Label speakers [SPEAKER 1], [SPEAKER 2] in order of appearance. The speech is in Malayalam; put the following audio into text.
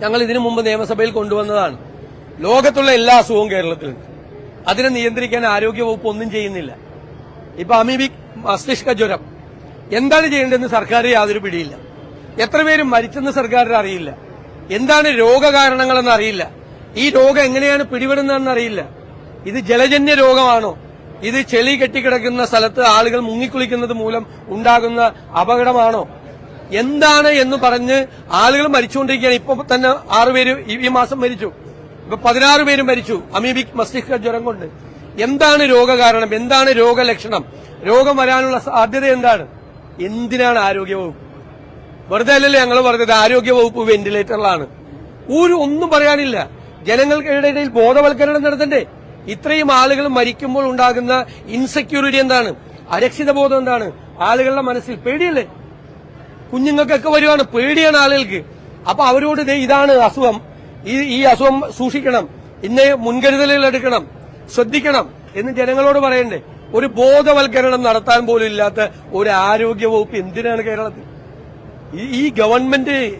[SPEAKER 1] ഞങ്ങൾ ഇതിനു മുമ്പ് നിയമസഭയിൽ കൊണ്ടുവന്നതാണ്. ലോകത്തുള്ള എല്ലാ അസുഖവും കേരളത്തിലുണ്ട്. അതിനെ നിയന്ത്രിക്കാൻ ആരോഗ്യവകുപ്പ് ഒന്നും ചെയ്യുന്നില്ല. ഇപ്പൊ അമീബിക് മസ്തിഷ്ക ജ്വരം. എന്താണ് ചെയ്യേണ്ടതെന്ന് സർക്കാർ യാതൊരു പിടിയില്ല. എത്ര പേര് മരിച്ചെന്ന് സർക്കാരിന് അറിയില്ല. എന്താണ് രോഗകാരണങ്ങളെന്ന് അറിയില്ല. ഈ രോഗം എങ്ങനെയാണ് പിടിപെടുന്നതെന്ന് അറിയില്ല. ഇത് ജലജന്യ രോഗമാണോ? ഇത് ചെളി കെട്ടിക്കിടക്കുന്ന സ്ഥലത്ത് ആളുകൾ മുങ്ങിക്കുളിക്കുന്നത് മൂലം ഉണ്ടാകുന്ന അപകടമാണോ? എന്താണ് എന്ന് പറഞ്ഞ് ആളുകൾ മരിച്ചുകൊണ്ടിരിക്കുകയാണ്. ഇപ്പൊ തന്നെ ആറുപേര് ഈ- മാസം മരിച്ചു. ഇപ്പൊ പതിനാറ് പേരും മരിച്ചു. അമീബിക് മസ്തിഷ്ക ജ്വരം കൊണ്ട്. എന്താണ് രോഗകാരണം? എന്താണ് രോഗലക്ഷണം? രോഗം വരാനുള്ള സാധ്യത എന്താണ്? എന്തിനാണ് ആരോഗ്യവകുപ്പ് വെറുതെ അല്ലല്ലേ ഞങ്ങൾ പറഞ്ഞത്? ആരോഗ്യവകുപ്പ് വെന്റിലേറ്ററിലാണ്. ഒരു ഒന്നും പറയാനില്ല. ജനങ്ങൾക്കിടയിൽ ബോധവൽക്കരണം നടത്തണ്ടേ. ഇത്രയും ആളുകൾ മരിക്കുമ്പോൾ ഉണ്ടാകുന്ന ഇൻസെക്യൂരിറ്റി എന്താണ്? അരക്ഷിത ബോധം എന്താണ്? ആളുകളുടെ മനസ്സിൽ പേടിയല്ലേ? കുഞ്ഞുങ്ങൾക്കൊക്കെ വരുവാണ് പേടിയാണ് ആളുകൾക്ക്. അപ്പൊ അവരോട് ഇതാണ് അസുഖം. ഈ ഈ അസുഖം സൂക്ഷിക്കണം. ഇന്ന് മുൻകരുതലുകൾ എടുക്കണം. ശ്രദ്ധിക്കണം എന്ന് ജനങ്ങളോട് പറയണ്ടേ. ഒരു ബോധവൽക്കരണം നടത്താൻ പോലും ഇല്ലാത്ത ഒരു ആരോഗ്യ വകുപ്പ് എന്തിനാണ് കേരളത്തിൽ? ഈ ഗവൺമെന്റ്